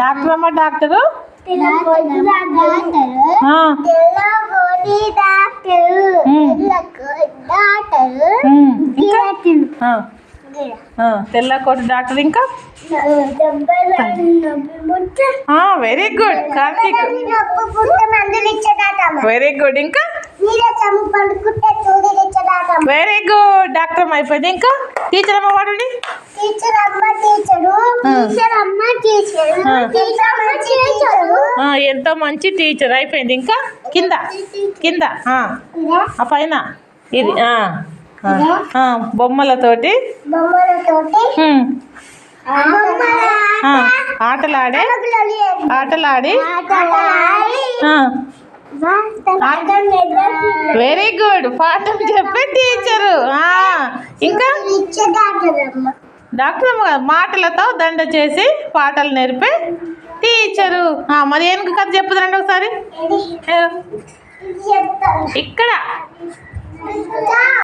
Doctor? అమ్మ doctor. తెల్లకోటి doctor. ఇంకా? Very good Karthik. Very good ఇంకా? వెరీ గుడ్ డాక్టర్ అయిపోయింది. ఇంకా? టీచర్ అమ్మ వాడండి టీచర్ అమ్మ టీచరు ఎంతో మంచి టీచర్. అయిపోయింది ఇంకా? కింద. కింద. ఆ, పైన. ఇది బొమ్మలతోటి. ఆటలాడే. ఆటలాడి. వెరీ గుడ్ పాఠం చెప్పే టీచరు. ఇంకా? డాక్టర్ మాటలతో దండ చేసి పాటలు నేర్పే టీచరు. మరి ఏనుగు కథ చెప్పుదండి ఒకసారి. ఏ, ఇక్కడ.